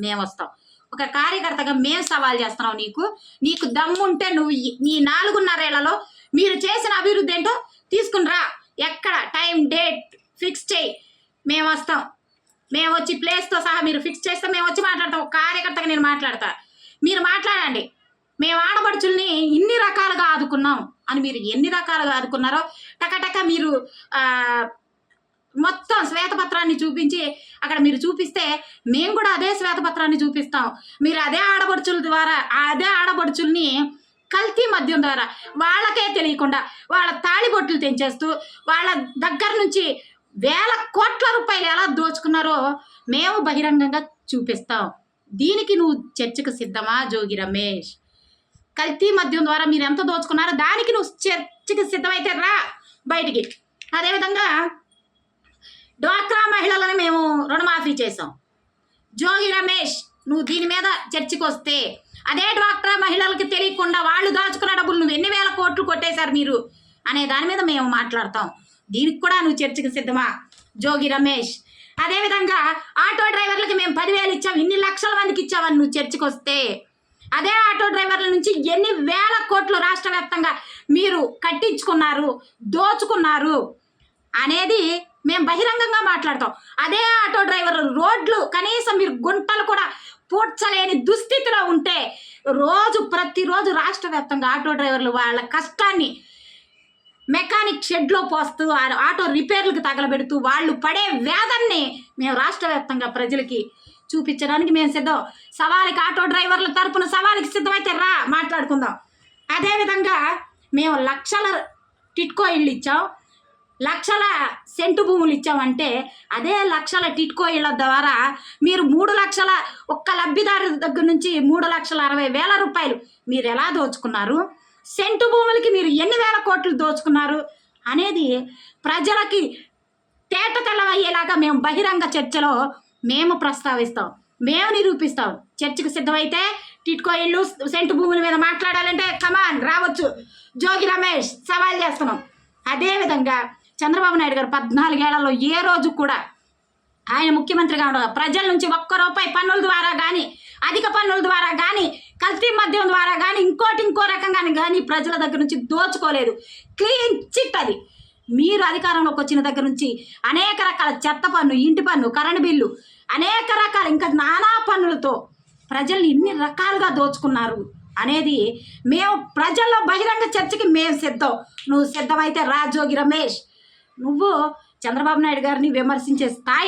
మేము వస్తాం ఒక కార్యకర్తగా మేము సవాల్ చేస్తున్నాం నీకు. నీకు దమ్ముంటే నువ్వు నీ నాలుగున్నరేళ్ళలో మీరు చేసిన అభివృద్ధి ఏంటో తీసుకుని రా. ఎక్కడ? టైం డేట్ ఫిక్స్ చేయి. మేము వస్తాం మేము వచ్చి ప్లేస్తో సహా మీరు ఫిక్స్ చేస్తే మేము వచ్చి మాట్లాడతాం. ఒక కార్యకర్తగా నేను మాట్లాడతా. మీరు మాట్లాడండి. మేము ఆడపడుచుల్ని ఇన్ని రకాలుగా ఆదుకున్నాం. అని మీరు ఎన్ని రకాలుగా ఆదుకున్నారో టకటక మీరు ఆ, మొత్తం శ్వేతపత్రాన్ని చూపించి అక్కడ మీరు చూపిస్తే మేము కూడా అదే శ్వేతపత్రాన్ని చూపిస్తాం. మీరు అదే ఆడపడుచుల ద్వారా అదే ఆడపడుచుల్ని కల్తీ మద్యం ద్వారా వాళ్ళకే తెలియకుండా వాళ్ళ తాళిబొట్లు తెంచేస్తూ వాళ్ళ దగ్గర నుంచి వేల కోట్ల రూపాయలు ఎలా దోచుకున్నారో మేము బహిరంగంగా చూపిస్తాం. దీనికి నువ్వు చర్చకు సిద్ధమా జోగి రమేష్? కల్తీ మద్యం ద్వారా మీరు ఎంత దోచుకున్నారో దానికి నువ్వు చర్చకి సిద్ధమైతే రా బయటికి. అదేవిధంగా డ్వాక్రా మహిళలను మేము రుణమాఫీ చేసాం జోగి రమేష్ నువ్వు దీని మీద చర్చకు వస్తే అదే డ్వాక్రా మహిళలకి తెలియకుండా వాళ్ళు దాచుకున్న డబ్బులు నువ్వు ఎన్ని వేల కోట్లు కొట్టేశారు మీరు అనే దాని మీద మేము మాట్లాడతాం. దీనికి కూడా నువ్వు చర్చకు సిద్ధమా? జోగి రమేష్ అదేవిధంగా ఆటో డ్రైవర్లకి మేము పదివేలు ఇచ్చాం ఇన్ని లక్షల మందికి ఇచ్చామని నువ్వు చర్చకు వస్తే అదే ఆటో డ్రైవర్ల నుంచి ఎన్ని వేల కోట్లు రాష్ట్ర వ్యాప్తంగా మీరు కట్టించుకున్నారు దోచుకున్నారు అనేది మేము బహిరంగంగా మాట్లాడతాం. అదే ఆటో డ్రైవర్ రోడ్లు కనీసం మీరు గుంటలు కూడా పూడ్చలేని దుస్థితిలో ఉంటే రోజు ప్రతిరోజు రాష్ట్ర వ్యాప్తంగా ఆటో డ్రైవర్లు వాళ్ళ కష్టాన్ని మెకానిక్ షెడ్లో పోస్తూ ఆ ఆటో రిపేర్లకు తగలబెడుతూ వాళ్ళు పడే వేదన్ని మేము రాష్ట్ర వ్యాప్తంగా ప్రజలకి చూపించడానికి మేము సిద్ధం. సవాలికి ఆటో డ్రైవర్ల తరపున సవాలికి సిద్ధమైతే రా మాట్లాడుకుందాం. అదేవిధంగా మేము లక్షల టిట్కో ఇళ్ళు ఇచ్చాం. లక్షల సెంటు భూములు ఇచ్చామంటే అదే లక్షల టిట్కో ఇళ్ళ ద్వారా మీరు మూడు లక్షల ఒక్క లబ్ధిదారు దగ్గర నుంచి మూడు లక్షల అరవై వేల రూపాయలు మీరు ఎలా దోచుకున్నారు? సెంటు భూములకి మీరు ఎన్ని వేల కోట్లు దోచుకున్నారు? అనేది ప్రజలకి తేట తెల్లవయ్యేలాగా మేము బహిరంగ చర్చలో మేము ప్రస్తావిస్తాం. మేము నిరూపిస్తాం. చర్చకు సిద్ధమైతే టిట్కో ఇల్లు సెంటు భూముల మీద మాట్లాడాలంటే కమాన్ రావచ్చు. జోగి రమేష్ సవాల్ చేస్తున్నాం. అదేవిధంగా చంద్రబాబు నాయుడు గారు పద్నాలుగేళ్ళలో ఏ రోజు కూడా ఆయన ముఖ్యమంత్రిగా ఉండగా ప్రజల నుంచి ఒక్క రూపాయి పన్నుల ద్వారా కానీ అధిక పన్నుల ద్వారా కానీ కల్తీ మద్యం ద్వారా కానీ ఇంకోటి ఇంకో రకంగా కానీ ప్రజల దగ్గర నుంచి దోచుకోలేదు. క్లీన్ చిట్ అది. మీరు అధికారంలోకి వచ్చిన దగ్గర నుంచి అనేక రకాల చెత్త పన్ను ఇంటి పన్ను కరెంటు బిల్లు అనేక రకాల ఇంకా నానా పన్నులతో ప్రజల్ని ఇన్ని రకాలుగా దోచుకున్నారు అనేది మేము ప్రజల్లో బహిరంగ చర్చకి మేము సిద్ధం. నువ్వు సిద్ధమైతే రాజోగి రమేష్ నువ్వు చంద్రబాబు నాయుడు గారిని విమర్శించే స్థాయి